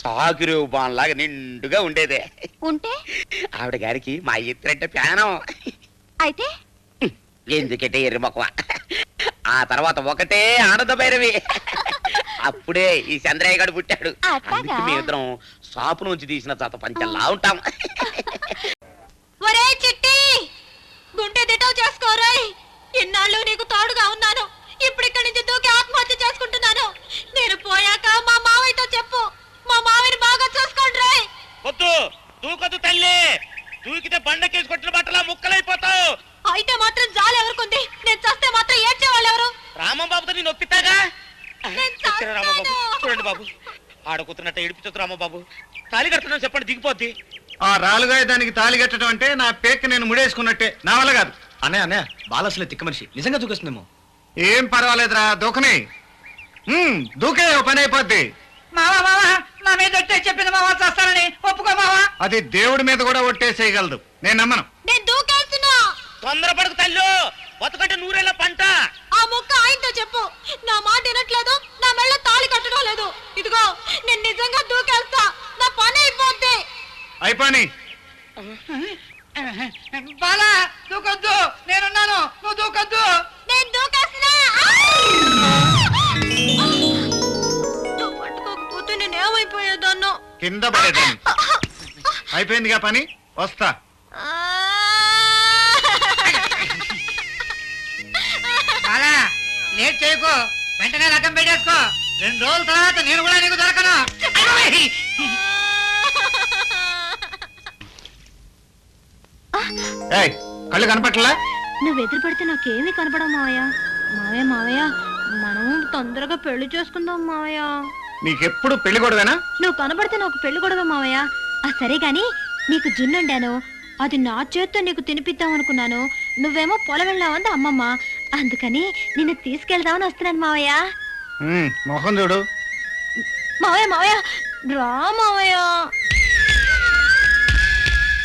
సాగురు బాన్లాగా నిండుగా ఉండేదే. ఉంటే? ఆవిడ గారికి మా ఇద్దరంటే ప్యానం అయితే? ఎందుకంటే ఎర్రి మొక్కవ ఆ తర్వాత ఒకటే ఆనంద భైరవి. అప్పుడే ఈ చంద్రయ్య గారు పుట్టాడు? అందుకే మేమిద్దరం షాపు నుంచి తీసిన తాత పంచల్లా ఉంటాం. ఒరే చిట్టి! గుండె దిటవు చేసుకోరాయ్ ఇన్నాళ్ళు నీకు తోడుగా ఉన్నాను. ఇప్పుడు ఇక్కడి నుంచి దూకి ఆత్మహత్య చేసుకుంటున్నాను. నేను పోయాక మా మావయ్యతో చెప్పు. మా మావయ్యని బాగా చూసుకోండి రాయ్. వద్దు దూకొద్దు తల్లి. దూకితే బండకేసి కొట్టిన బట్టలా ముక్కలైపోతావు. అయితే మాత్రం జాలి ఎవరికుంది? నేను చస్తే మాత్రం ఏడ్చేవాళ్ళు ఎవరు రామం బాబుతో నేను ఒప్పిస్తాగా? నేను చూడండి రామబాబు. చేస్తాను. చూడండి బాబు ఆడకూతున్నట్టు ఏడిపించొద్దు రామబాబు. తాళి కడుతున్నాను చెప్పండి దిగిపోద్ది. ఆ రాలుగాయ దానికి తాళి కట్టడం అంటే నా పేక్ నేను ముడేసుకున్నట్టే. నా వల్ల కాదు. అన్నయ్య అన్నయ్య బాలసలే తిక్క మనిషి. నిజంగా దూకేస్తుందేమో. ఏం పర్వాలేదురా దూకని. ఉమ్, దూకే ఓ పని అయిపోద్ది. మావా మావా నా మీద ఒట్టే చెప్పింది మావా చేస్తానని? ఒప్పుకో మావా. అది దేవుడి మీద కూడా ఒట్టేసేయగలదు నేను నమ్మను. నేను దూకేస్తున్నా. తొందరపడకు తల్లు. బతుకంటే నూరేళ్ళ పంట. ఆ ముక్క ఆయనతో చెప్పు. నా మాట వినట్లేదు. నా మెళ్ళ తాళి కట్టడం లేదు. ఇదిగో నేను నిజంగా దూకేస్తా. నా పని అయిపోద్ది. అయిపోని. బాలా దూకొద్దు. నేనున్నాను. నువ్వు దూకొద్దు. నేను దూకేస్తున్నా. నేను ఏమైపోయేదాన్నో కింద పడేదాన్ని. అయిపోయిందిగా పని? వస్తా. బాలా లేట్ చేయకు. వెంటనే రకం పెట్టేసుకో. రెండు రోజుల తర్వాత నేను కూడా నీకు దొరకను. ఏయ్ కళ్ళు కనపట్లా? నువ్వు ఎదురు పడితే నాకేమీ కనపడవు మావయ్య. మావయ్య మావయ్య మనం తొందరగా పెళ్ళి చేసుకుందాం మావయ్య. నీకెప్పుడు పెళ్ళి నువ్వు కనబడితే నాకు పెళ్ళి కూడా మావయ్య. ఆ సరే గాని నీకు జున్నుండాను. అది నా చేత్తో నీకు తినిపిద్దాం అనుకున్నాను. నువ్వేమో పొలం వెళ్ళావంది అమ్మమ్మ. అందుకని నిన్ను తీసుకెళ్దామని వస్తున్నాను మావయ్య. ఉమ్, మొహం చూడు. మావయ్య మావయ్య రా మావయ్య.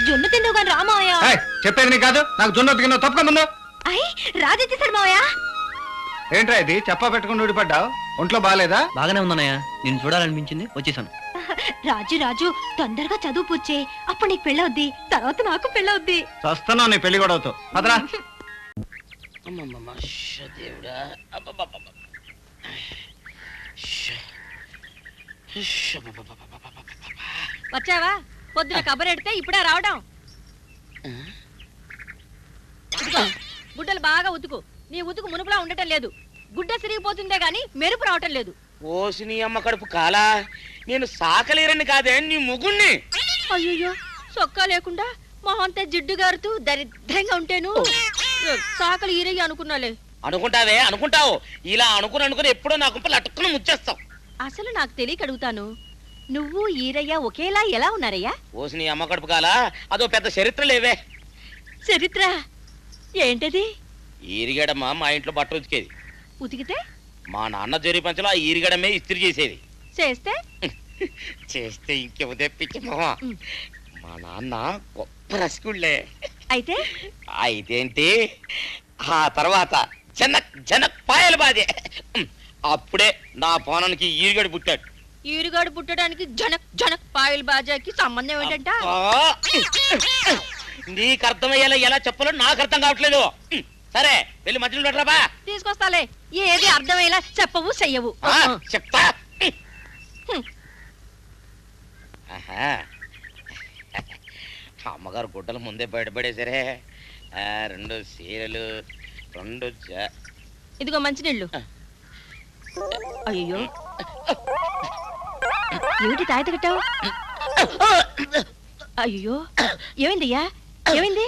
జున్ను తిందువు కానీ రా మావయ్య. ఏయ్, చెప్పేది నీకు కాదు. నాకు జొన్న తిన్న తప్పక ముందు అయ్ రాజెచ్చేసాడు మావయ్య. ఏంట్రా ఇది? చెప్పా పెట్టుకుని ఊడిపడ్డావు? ఒంట్లో బాగాలేదా బాగానే ఉందన్నయ్య. నేను చూడాలనిపించింది వచ్చేసాను. రాజు రాజు తొందరగా చదువు పూర్చే. అప్పుడు నీకు పెళ్ళవుద్ది తర్వాత నాకు పెళ్ళవుద్ది. చస్తున్నావు నీ పెళ్ళి గొడవతో. పదరా. వచ్చావా? పొద్దున కబరెడితే ఇప్పుడే రావడం. గుడ్డలు బాగా ఉతుకు. నీ ఉతుకు మునుపులా ఉండటం లేదు. గుడ్డ సిరిగిపోతుందే గాని మెరుపు రావటం లేదు. ఓసి నీ అమ్మ కడుపు కాలా? నేను సాకలేరని కాదే నీ ముగుణ్ణి అయ్యో సొక్కా లేకుండా మొహంతా జిడ్డు గారుతూ దరిద్రంగా ఉంటేను సాకలు ఈరయ్య అనుకున్నాలే. అనుకుంటావే అనుకుంటావు. ఇలా అనుకుని అనుకుని ఎప్పుడో నా కుంపలు అటుక్కుని ముచ్చేస్తావు. అసలు నాకు తెలియక అడుగుతాను. నువ్వు ఈరయ్య ఒకేలా ఎలా ఉన్నారయ్యా? ఓసి నీ అమ్మ కడుపు కాలా? అదో పెద్ద చరిత్ర లేవే. చరిత్ర? ఏంటది? ఈరిగడమ్మ మా ఇంట్లో బట్ట ఉతికేది. ఉతికితే? మా నాన్న జరి పంచలో ఆ ఈరిగడమే ఇస్త్రీ చేసేది. చేస్తే? చేస్తే ఇంకేమో తెప్పించి. మా నాన్న గొప్ప రసికుళ్ళే. అయితే? అయితేంటి? ఆ తర్వాత జనక్ జనక్ పాయలు బాదే. ఉమ్, అప్పుడే నా పోనానికి ఈరిగడు పుట్టాడు. ఈరుగాడు పుట్టడానికి జనక్ జనక్ పాయల్ బాజాకి సంబంధం ఏంటంట! నీకు అర్థమయ్యేలా ఎలా చెప్పాలో నాకు అర్థం కావట్లేదు సరే వెళ్ళి మధ్యలో పెట్టరాబా తీసుకొస్తాలే. ఏది అర్థమయ్యేలా చెప్పవు చెయ్యవు. ఆ, చెప్తా. ఆహా. అమ్మగారు గుడ్డలు ముందే బయటపడేసరే ఆ, రెండు సీరలు రెండు జా- ఇదిగో మంచినీళ్ళు. అయ్యో ఏమిటి తాయత కట్టావు? అయ్యో ఏమైందయ్యా? ఏమైంది?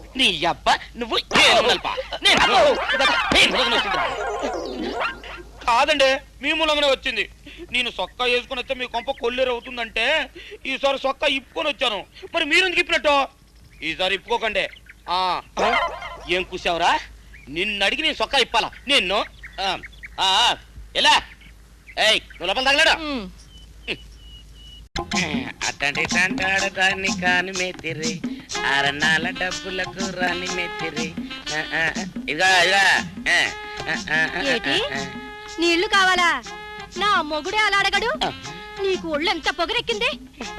నీ అబ్బ నువ్వు. కాదండి మీ మూలంగానే వచ్చింది. నేను సొక్క వేసుకుని వస్తే మీ కొంప కొల్లేరు అవుతుందంటే ఈసారి సొక్క ఇప్పుకొని వచ్చాను. మరి మీరు ఎందుకు ఇప్పినట్టు? ఈసారి ఇప్పుకోకండి. ఏం కూసావురా? నిన్ను అడిగి నేను సొక్క ఇప్పాలా? నిన్ను? ఆ, ఆ, ఎలా? ఏయ్ నువ్వు లోపల తగలడు. అతడి తంటాడు దాన్ని కాని మెత్తిరి అరణాల డబ్బులకు రాని మెత్తిరి ఇదిగా ఇదిగా. ఏటి? నీళ్ళు కావాలా? నా మొగుడే అలా అడగడు? నీకు ఒళ్ళు ఎంత పొగరెక్కింది?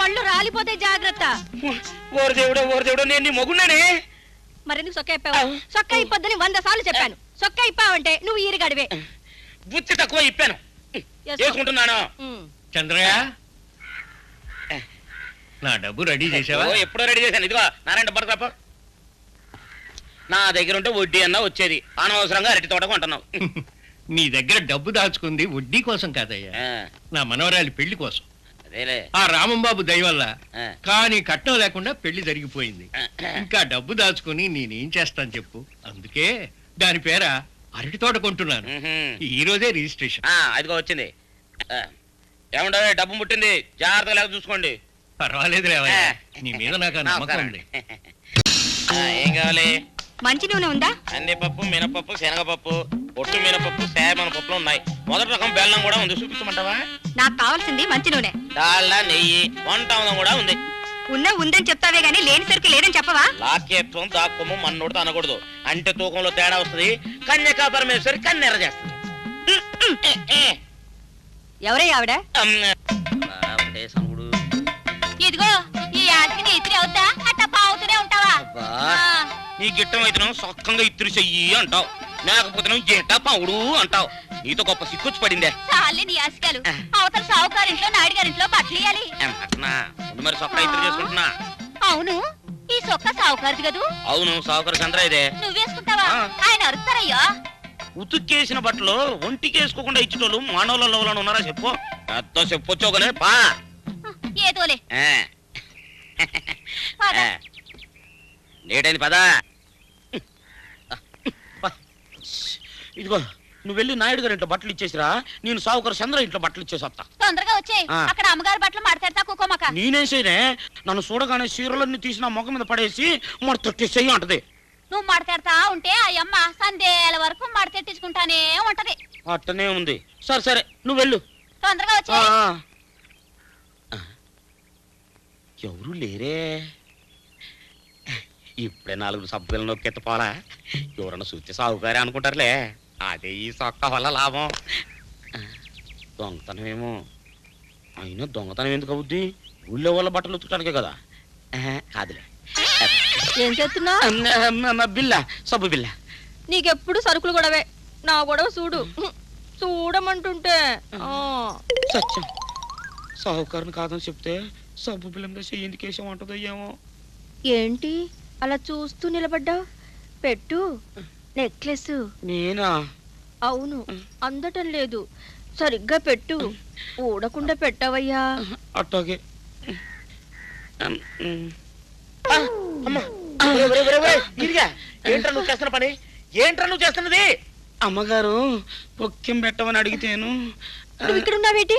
పళ్ళు రాలిపోతే జాగ్రత్త. ఓరు దేవుడు ఓరు దేవుడు నేను నీ మొగున్నానే మరెందుకు సొక్క ఇప్పావు సొక్క ఇప్పొద్దని వంద సార్లు చెప్పాను. సొక్క ఇప్పావంటే నువ్వు ఈరిగడివే. బుద్ధి తక్కువ ఇప్పాను. చేసుకుంటున్నాను. చంద్రయ్య నా డబ్బు రెడీ చేసావా? ఓ, ఎప్పుడో రెడీ చేశాను. ఇదిగో నారాయణ డబ్బు తప్ప నా దగ్గర ఉంటే వడ్డీ అన్నా వచ్చేది. అనవసరంగా అరటి తోట కొంటున్నావు. నీ దగ్గర డబ్బు దాచుకుంది వడ్డీ కోసం కాదయ్యా. ఆ, నా మనవరాలి పెళ్ళి కోసం. అదేలే. ఆ రామంబాబు దయ వల్ల ఆ, కానీ కట్నం లేకుండా పెళ్ళి జరిగిపోయింది. ఇంకా డబ్బు దాచుకుని నేనేం చేస్తాను చెప్పు. అందుకే దాని పేర అరటి తోట కొంటున్నాను. ఈ రోజే రిజిస్ట్రేషన్. ఆ, అదిగో వచ్చింది. ఆ, ఏమంటావు డబ్బు ముట్టింది. జాగ్రత్తగా లేక చూసుకోండి. పర్వాలేదు లేవయ్యా నీ మీద నాకు ఆ నమ్మకం నమస్కారం. ఉంది. ఆ, ఏం కావాలి? మంచి నూనె ఉందా? కందిపప్పు మినపప్పు శనగపప్పు పొట్టు మినపప్పు సేమన పప్పులు ఉన్నాయి. మొదటి రకం బెల్లం కూడా ఉంది. చూపించమంటావా నాకు కావాల్సింది మంచి నూనె. డాల్డా నెయ్యి వంట ఉందం కూడా ఉంది. ఉన్న ఉందని చెప్తావే గానీ లేని సరికి లేదని చెప్పవా? లాక్యత్వం దాక్కుము మన్నోడితో అనకూడదు. అంటే తూకంలో తేడా వస్తుంది. కన్యకా పరమేశ్వరి కన్నెర చేస్తుంది. ఎవరే ఆవిడ? ఇతిరి అవుతా? అట్ట పావుతూనే ఉంటావా? నీ గిట్టం అయితే సొక్కంగా ఇత్తురు చెయ్యి అంటావు. లేకపోతే గిట్ట పౌడు అంటావు. నీతో గొప్ప సిక్కుచ్చి పడిందే. చాలే నీ ఆశకాలు. అవతల సావుకారింట్లో నాయుడు గారింట్లో బట్టలు ఇయ్యాలి మరి సొక్క ఇత్తురు చేసుకుంటున్నా. అవును. ఈ సొక్క సావుకారిది కదూ? అవును సావుకర చంద్ర ఇదే. నువ్వేసుకుంటావా ఆ. ఆయన అరుస్తారయ్యా. ఉతుక్కేసిన బట్టలు ఒంటికి వేసుకోకుండా ఇచ్చేటోళ్ళు మానవులలో ఉన్నారా చెప్పు. ఎంతో చెప్పొచ్చోగలే పా. ఏదోలే. ఆ. పద. ఇదిగో నువ్వు వెళ్ళి నాయుడు గారి ఇంట్లో బట్టలు ఇచ్చేసిరా. నేను సావుకర చంద్ర ఇంట్లో బట్టలు ఇచ్చేసి వస్తా. తొందరగా వచ్చేయ్. ఆ. అక్కడ అమ్మగారి బట్టలు మాడతాడతా కుకోమక. నేనేం చేయనే? నన్ను చూడగానే చీరలన్నీ తీసి నా ముఖం మీద పడేసి మరి తొట్టేసేయి అంటది. నువ్వు మాడతాడతా ఉంటే ఆ అమ్మ సందేల వరకు మడతెట్టించుకుంటానే ఉంటది. అట్టనే ఉంది. సరే సరే నువ్వు వెళ్ళు. తొందరగా. వచ్చేయ్. ఆ. ఎవరు లేరే. ఇప్పుడే నాలుగు సభ్యులను నొక్కెత్త పోలా ఎవరన్నా చూస్తే సాగుగారే అనుకుంటారులే. అదే ఈ సొక్క వల్ల లాభం. దొంగతనమేమో. అయినా దొంగతనం ఎందుకు అవుద్ది? ఊళ్ళో వాళ్ళ బట్టలు ఉతుకడానికే కదా. కాదులే. ఏం చేస్తున్నా బిల్ల సబ్బు బిల్ల. నీకెప్పుడు సరుకులు గొడవే? నా గొడవ చూడు. చూడమంటుంటే. ఆ. సత్యం. సాహుకారుని కాదని చెప్తే సబ్బు బిల్లంగా వేసాం అంటుందో ఏమో. ఏంటి? అలా చూస్తూ నిలబడ్డావు? పెట్టు. నెక్లెస్ నేనా? అవును. అందటం లేదు. సరిగ్గా పెట్టు. ఊడకుండా పెట్టవయ్యా. అట్టాగే. ఏంట్రా నువ్వు చేస్తున్న పని? ఏంట్రా నువ్వు చేస్తున్నది? అమ్మగారు పొక్కెం పెట్టమని అడిగితేను. నువ్వు ఇక్కడ ఉన్నావేటి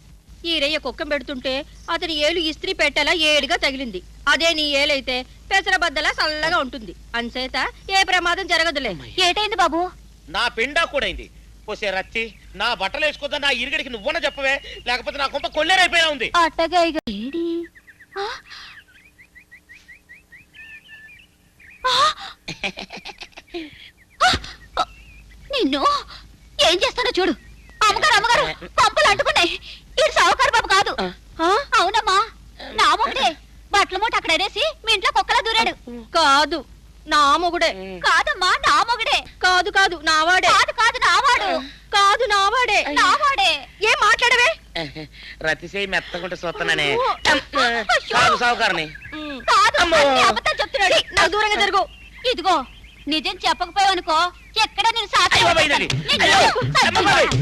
ఈరయ్య కుక్కం పెడుతుంటే అతని ఏలు ఇస్త్రీ పెట్టేలా ఏడుగా తగిలింది. అదే నీ ఏలైతే పెసరబద్దలా చల్లగా ఉంటుంది. అంచేత ఏ ప్రమాదం జరగదులే. ఏటైంది బాబు? నా పిండా కూడా అయింది పోసే రచ్చి నా బట్టలు వేసుకోద్దా నా ఇరుగడికి నువ్వన చెప్పవే? లేకపోతే నా కొంప కొల్లేరైపోయినా ఉంది. అట్టగా నిన్ను ఏం చేస్తానో చూడు. అమ్మగారు అమ్మగారు పంపలు అంటుకున్నాయి బాబు కాదు అవునమ్మా నా మొగుడే బట్టల మూట అక్కడ ఎరేసి మీ ఇంట్లో కుక్కలా దూరాడు కాదు నా మొగుడే కాదమ్మా నా మొగుడే కాదు కాదు నావాడే కాదు కాదు నావాడు కాదు నావాడే నావాడే ఏం మాట్లాడవే రతిసేయి మెత్తకుంటే చూస్తున్నానే అయ్యో. సాగు సాగుకారని కాదు అమ్మో. అన్ని అబద్ధాలు చెప్తున్నాడు నా దూరంగా జరుగు ఇదిగో నిజం చెప్పకపోయావు అనుకో ఎక్కడ నేను సాక్షి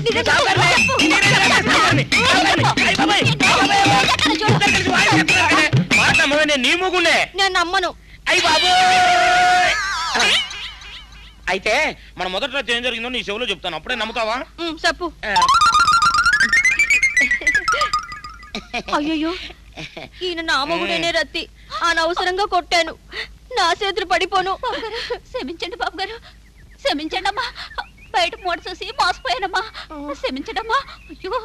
నిజం సావుకారుని. చెప్పు. మాట నమ్మవే, నేను నీ నేను నమ్మను. అయ్యి బాబు అయితే మన మొదటి రాత్రి ఏం జరిగిందో నీ చెవులో చెప్తాను. అప్పుడే నమ్ముతావా? చెప్పు. అయ్యో ఈయన నామగుడేనే రత్తి. అనవసరంగా కొట్టాను. నా చేతులు పడిపోను. క్షమించండి బాబు గారు క్షమించండి అమ్మా బయట మూట చూసి మోసపోయానమ్మా. క్షమించండి అమ్మా అయ్యో